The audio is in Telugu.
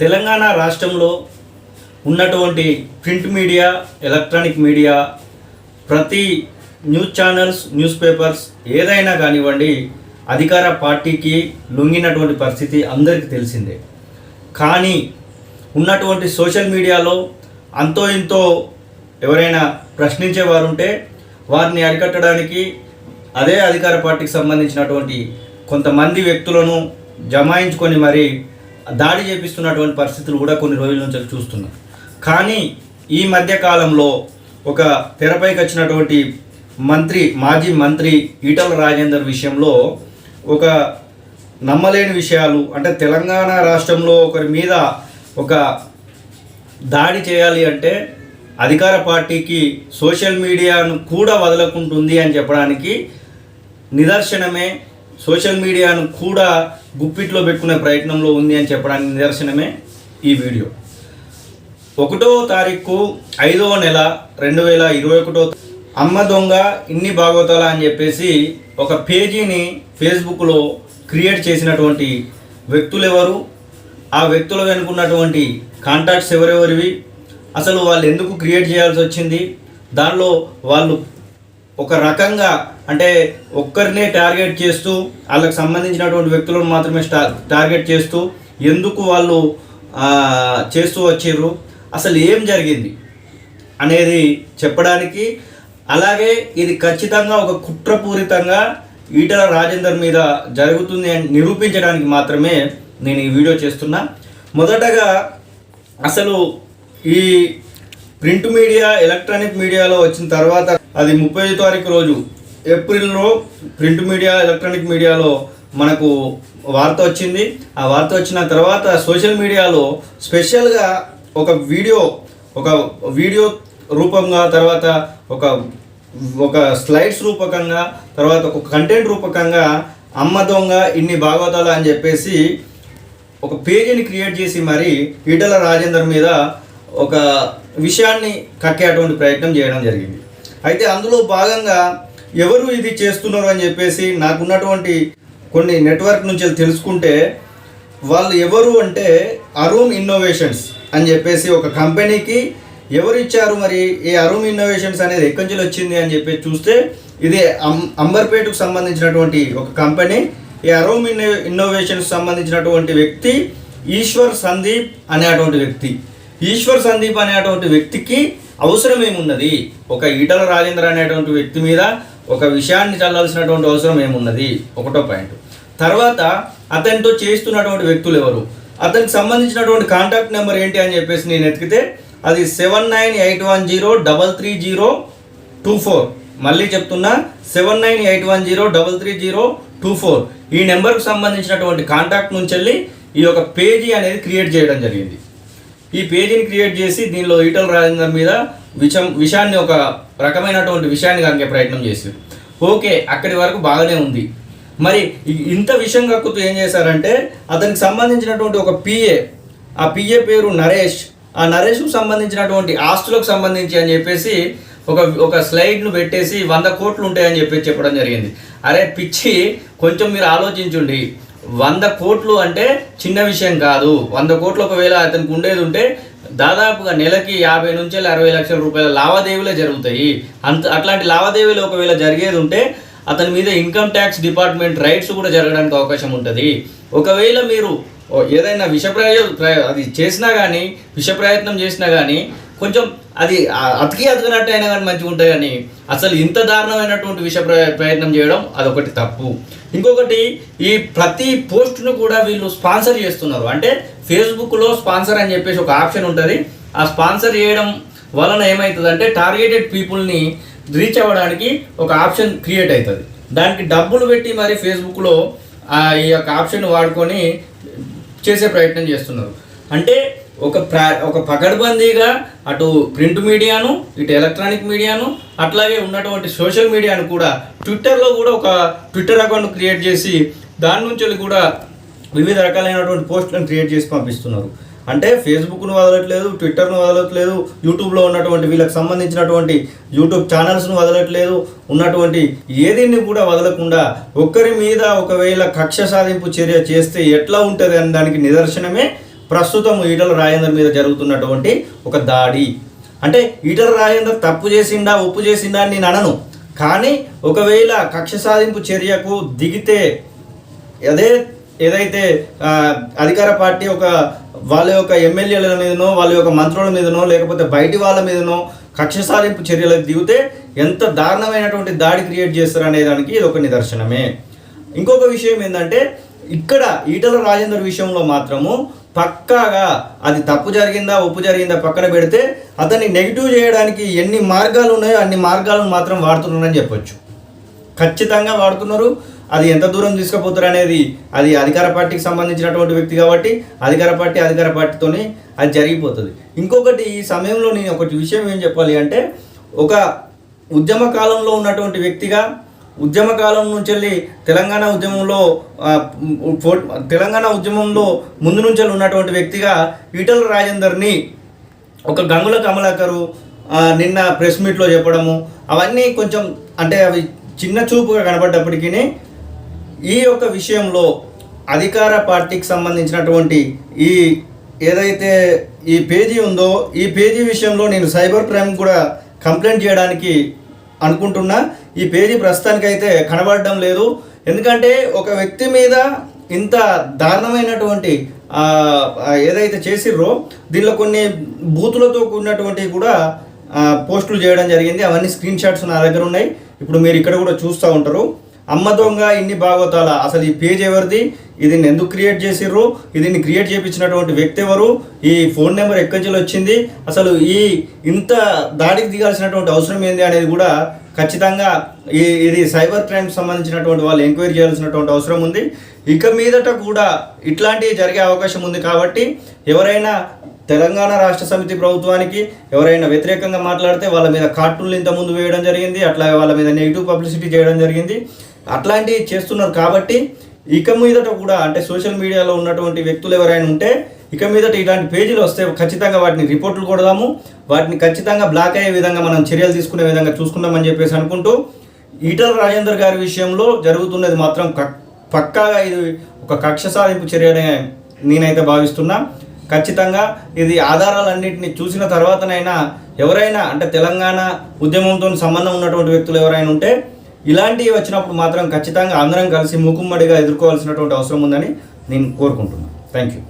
తెలంగాణ రాష్ట్రంలో ఉన్నటువంటి ప్రింట్ మీడియా ఎలక్ట్రానిక్ మీడియా ప్రతి న్యూస్ ఛానల్స్ న్యూస్ పేపర్స్ ఏదైనా కానివ్వండి అధికార పార్టీకి లొంగినటువంటి పరిస్థితి అందరికీ తెలిసిందే. కానీ ఉన్నటువంటి సోషల్ మీడియాలో అంతో ఇంతో ఎవరైనా ప్రశ్నించేవారు ఉంటే వారిని అరికట్టడానికి అదే అధికార పార్టీకి సంబంధించినటువంటి కొంతమంది వ్యక్తులను జమాయించుకొని మరి దాడి చేపిస్తున్నటువంటి పరిస్థితులు కూడా కొన్ని రోజుల నుంచి చూస్తున్నాం. కానీ ఈ మధ్య కాలంలో ఒక తెరపైకి వచ్చినటువంటి మంత్రి మాజీ మంత్రి ఈటల రాజేందర్ విషయంలో ఒక నమ్మలేని విషయాలు అంటే తెలంగాణ రాష్ట్రంలో ఒకరి మీద ఒక దాడి చేయాలి అంటే అధికార పార్టీకి సోషల్ మీడియాను కూడా వదలకుంటుంది అని చెప్పడానికి నిదర్శనమే. సోషల్ మీడియాను కూడా గుప్పిట్లో పెట్టుకునే ప్రయత్నంలో ఉంది అని చెప్పడానికి నిదర్శనమే ఈ వీడియో. ఒకటో తారీఖు ఐదవ నెల రెండు వేల ఇరవై ఒకటో అమ్మ దొంగ ఇన్ని భాగవతాల అని చెప్పేసి ఒక పేజీని ఫేస్బుక్లో క్రియేట్ చేసినటువంటి వ్యక్తులు ఎవరు ఆ వ్యక్తులు వెనుకున్నటువంటి కాంటాక్ట్స్ ఎవరెవరివి? అసలు వాళ్ళు ఎందుకు క్రియేట్ చేయాల్సి వచ్చింది? దానిలో వాళ్ళు ఒక రకంగా అంటే ఒక్కరినే టార్గెట్ చేస్తూ వాళ్ళకి సంబంధించినటువంటి వ్యక్తులను మాత్రమే స్టా టార్గెట్ చేస్తూ ఎందుకు వాళ్ళు చేస్తూ వచ్చారు అసలు ఏం జరిగింది అనేది చెప్పడానికి అలాగే ఇది ఖచ్చితంగా ఒక కుట్రపూరితంగా ఈటల రాజేందర్ మీద జరుగుతుంది అని నిరూపించడానికి మాత్రమే నేను ఈ వీడియో చేస్తున్నా. మొదటగా అసలు ఈ ప్రింట్ మీడియా ఎలక్ట్రానిక్ మీడియాలో వచ్చిన తర్వాత అది ముప్పై తారీఖు రోజు. ఏప్రిల్లో ప్రింట్ మీడియా ఎలక్ట్రానిక్ మీడియాలో మనకు వార్త వచ్చింది. ఆ వార్త వచ్చిన తర్వాత సోషల్ మీడియాలో స్పెషల్గా ఒక వీడియో ఒక వీడియో రూపంగా తర్వాత ఒక ఒక స్లైడ్స్ రూపకంగా తర్వాత ఒక కంటెంట్ రూపకంగా అమ్మ దొంగ ఇన్ని భాగవతాలు అని చెప్పేసి ఒక పేజీని క్రియేట్ చేసి మరి ఈటల రాజేందర్ మీద ఒక విషయాన్ని కక్కేటువంటి ప్రయత్నం చేయడం జరిగింది. అయితే అందులో భాగంగా ఎవరు ఇది చేస్తున్నారు అని చెప్పేసి నాకున్నటువంటి కొన్ని నెట్వర్క్ నుంచి తెలుసుకుంటే వాళ్ళు ఎవరు అంటే అరూమ్ ఇన్నోవేషన్స్ అని చెప్పేసి ఒక కంపెనీకి ఎవరు ఇచ్చారు మరి ఈ అరూమ్ ఇన్నోవేషన్స్ అనేది ఎక్కడి నుంచి వచ్చింది అని చెప్పి చూస్తే ఇది అంబర్పేటకు సంబంధించినటువంటి ఒక కంపెనీ. ఈ అరూమ్ ఇన్నో ఇన్నోవేషన్స్ సంబంధించినటువంటి వ్యక్తి ఈశ్వర్ సందీప్ అనేటువంటి వ్యక్తి. ఈశ్వర్ సందీప్ అనేటువంటి వ్యక్తికి అవసరం ఏమున్నది ఒక ఈటల రాజేంద్ర అనేటువంటి వ్యక్తి మీద ఒక విషయాన్ని చల్లాల్సినటువంటి అవసరం ఏమున్నది? ఒకటో పాయింట్. తర్వాత అతనితో చేస్తున్నటువంటి వ్యక్తులు ఎవరు? అతనికి సంబంధించినటువంటి కాంటాక్ట్ నెంబర్ ఏంటి అని చెప్పేసి నేను ఎతికితే అది seven nine eight one zero double three zero two four. మళ్ళీ చెప్తున్నా seven nine eight one zero double three zero two four. ఈ నెంబర్కు సంబంధించినటువంటి కాంటాక్ట్ నుంచి వెళ్ళి ఈ యొక్క పేజీ అనేది క్రియేట్ చేయడం జరిగింది. ఈ పేజీని క్రియేట్ చేసి దీనిలో ఈటల రాజేందర్ మీద విషం విషయాన్ని ఒక రకమైనటువంటి విషయాన్ని కనుక ప్రయత్నం చేశారు. ఓకే అక్కడి వరకు బాగానే ఉంది. మరి ఇంత విషయం కక్కుతూ ఏం చేశారంటే అతనికి సంబంధించినటువంటి ఒక పిఏ ఆ పిఏ పేరు నరేష్ ఆ నరేష్కు సంబంధించినటువంటి ఆస్తులకు సంబంధించి అని చెప్పేసి ఒక ఒక స్లైడ్ను పెట్టేసి వంద కోట్లు ఉంటాయని చెప్పి చెప్పడం జరిగింది. అరే పిచ్చి కొంచెం మీరు ఆలోచించండి. వంద కోట్లు అంటే చిన్న విషయం కాదు. వంద కోట్లు ఒకవేళ అతనికి ఉండేది ఉంటే దాదాపుగా నెలకి యాభై నుంచి అరవై లక్షల రూపాయల లావాదేవీలే జరుగుతాయి. అంత అట్లాంటి లావాదేవీలు ఒకవేళ జరిగేది ఉంటే అతని మీద ఇన్కమ్ ట్యాక్స్ డిపార్ట్మెంట్ రైట్స్ కూడా జరగడానికి అవకాశం ఉంటుంది. ఒకవేళ మీరు ఏదైనా విషప్రయ అది చేసినా కానీ విష ప్రయత్నం చేసినా కానీ కొంచెం అది అతికి అతికినట్టు అయినా కానీ మంచిగా ఉంటాయి కానీ అసలు ఇంత దారుణమైనటువంటి విష ప్రయత్నం చేయడం అదొకటి తప్పు. ఇంకొకటి ఈ ప్రతి పోస్ట్ను కూడా వీళ్ళు స్పాన్సర్ చేస్తున్నారు. అంటే ఫేస్బుక్లో స్పాన్సర్ అని చెప్పేసి ఒక ఆప్షన్ ఉంటుంది. ఆ స్పాన్సర్ చేయడం వలన ఏమవుతుందంటే టార్గెటెడ్ పీపుల్ని రీచ్ అవ్వడానికి ఒక ఆప్షన్ క్రియేట్ అవుతుంది దానికి డబ్బులు పెట్టి మరి ఫేస్బుక్లో ఆ ఈ యొక్క ఆప్షన్ వాడుకొని చేసే ప్రయత్నం చేస్తున్నారు. అంటే ఒక ప్రా ఒక పకడ్బందీగా అటు ప్రింట్ మీడియాను ఇటు ఎలక్ట్రానిక్ మీడియాను అట్లాగే ఉన్నటువంటి సోషల్ మీడియాను కూడా ట్విట్టర్లో కూడా ఒక ట్విట్టర్ అకౌంట్ క్రియేట్ చేసి దాని నుంచి వెళ్ళి కూడా వివిధ రకాలైనటువంటి పోస్టులను క్రియేట్ చేసి పంపిస్తున్నారు. అంటే ఫేస్బుక్ను వదలట్లేదు ట్విట్టర్ను వదలట్లేదు యూట్యూబ్లో ఉన్నటువంటి వీళ్ళకి సంబంధించినటువంటి యూట్యూబ్ ఛానల్స్ను వదలట్లేదు ఉన్నటువంటి ఏదిని కూడా వదలకుండా ఒక్కరి మీద ఒకవేళ కక్ష సాధింపు చర్య చేస్తే ఎట్లా ఉంటుంది అనే దానికి నిదర్శనమే ప్రస్తుతం ఈటల రాజేందర్ మీద జరుగుతున్నటువంటి ఒక దాడి. అంటే ఈటల రాజేందర్ తప్పు చేసిండా ఒప్పు చేసిండా అని నేను అనను. కానీ ఒకవేళ కక్ష సాధింపు చర్యకు దిగితే అదే ఏదైతే అధికార పార్టీ ఒక వాళ్ళ యొక్క ఎమ్మెల్యేల మీదనో వాళ్ళ యొక్క మంత్రుల మీదనో లేకపోతే బయటి వాళ్ళ మీదనో కక్ష సాధింపు చర్యలకు దిగితే ఎంత దారుణమైనటువంటి దాడి క్రియేట్ చేస్తారు అనే దానికి ఇది ఒక నిదర్శనమే. ఇంకొక విషయం ఏంటంటే ఇక్కడ ఈటల రాజేందర్ విషయంలో మాత్రము పక్కాగా అది తప్పు జరిగిందా ఒప్పు జరిగిందా పక్కన పెడితే అతన్ని నెగిటివ్ చేయడానికి ఎన్ని మార్గాలు ఉన్నాయో అన్ని మార్గాలను మాత్రం వాడుతున్నారని చెప్పొచ్చు. ఖచ్చితంగా వాడుతున్నారు. అది ఎంత దూరం తీసుకుపోతారు అనేది అది అధికార పార్టీకి సంబంధించినటువంటి వ్యక్తి కాబట్టి అధికార పార్టీ అధికార పార్టీతోని అది జరిగిపోతుంది. ఇంకొకటి ఈ సమయంలో నేను ఒకటి విషయం ఏం చెప్పాలి అంటే ఒక ఉద్యమ కాలంలో ఉన్నటువంటి వ్యక్తిగా ఉద్యమ కాలం నుంచి వెళ్ళి తెలంగాణ ఉద్యమంలో ఫో- తెలంగాణ ఉద్యమంలో ముందు నుంచి ఉన్నటువంటి వ్యక్తిగా ఈటల రాజేందర్ని ఒక గంగుల కమలాకరు నిన్న ప్రెస్ మీట్లో చెప్పడము అవన్నీ కొంచెం అంటే అవి చిన్న చూపుగా కనబడ్డప్పటికీ ఈ యొక్క విషయంలో అధికార పార్టీకి సంబంధించినటువంటి ఈ ఏదైతే ఈ పేజీ ఉందో ఈ పేజీ విషయంలో నేను సైబర్ క్రైమ్ కూడా కంప్లైంట్ చేయడానికి అనుకుంటున్నా. ఈ పేజీ ప్రస్తుతానికైతే కనబడడం లేదు. ఎందుకంటే ఒక వ్యక్తి మీద ఇంత దారుణమైనటువంటి ఏదైతే చేసిర్రో దీనిలో కొన్ని బూతులతో కూడినటువంటి కూడా పోస్టులు చేయడం జరిగింది. అవన్నీ స్క్రీన్ షాట్స్ నా దగ్గర ఉన్నాయి. ఇప్పుడు మీరు ఇక్కడ కూడా చూస్తూ ఉంటారు. అమ్మ దొంగ ఇన్ని భాగవతాల అసలు ఈ పేజ్ ఎవరిది? ఇది ఎందుకు క్రియేట్ చేసిర్రు? దీన్ని క్రియేట్ చేయించినటువంటి వ్యక్తి ఎవరు? ఈ ఫోన్ నెంబర్ ఎక్కడి నుంచి వచ్చింది? అసలు ఈ ఇంత దాడికి దిగాల్సినటువంటి అవసరం ఏంది అనేది కూడా ఖచ్చితంగా ఈ ఇది సైబర్ క్రైమ్ సంబంధించినటువంటి వాళ్ళు ఎంక్వైరీ చేయాల్సినటువంటి అవసరం ఉంది. ఇక మీదట కూడా ఇట్లాంటివి జరిగే అవకాశం ఉంది కాబట్టి ఎవరైనా తెలంగాణ రాష్ట్ర సమితి ప్రభుత్వానికి ఎవరైనా వ్యతిరేకంగా మాట్లాడితే వాళ్ళ మీద కార్టూన్లు ఇంత ముందు వేయడం జరిగింది అట్లా వాళ్ళ మీద నెగిటివ్ పబ్లిసిటీ చేయడం జరిగింది. అట్లాంటివి చేస్తున్నారు కాబట్టి ఇక మీదట కూడా అంటే సోషల్ మీడియాలో ఉన్నటువంటి వ్యక్తులు ఎవరైనా ఉంటే ఇక మీదట ఇలాంటి పేజీలు వస్తే ఖచ్చితంగా వాటిని రిపోర్ట్లు కొడదాము. వాటిని ఖచ్చితంగా బ్లాక్ అయ్యే విధంగా మనం చర్యలు తీసుకునే విధంగా చూసుకుందామని చెప్పేసి అనుకుంటూ ఈటల రాజేందర్ గారి విషయంలో జరుగుతున్నది మాత్రం పక్కాగా ఇది ఒక కక్ష సాధింపు చర్యనే నేనైతే భావిస్తున్నా. ఖచ్చితంగా ఇది ఆధారాలన్నింటినీ చూసిన తర్వాతనైనా ఎవరైనా అంటే తెలంగాణ ఉద్యమంతో సంబంధం ఉన్నటువంటి వ్యక్తులు ఎవరైనా ఉంటే ఇలాంటివి వచ్చినప్పుడు మాత్రం ఖచ్చితంగా అందరం కలిసి మూకుమ్మడిగా ఎదుర్కోవాల్సినటువంటి అవసరం ఉందని నేను కోరుకుంటున్నాను థ్యాంక్ యూ.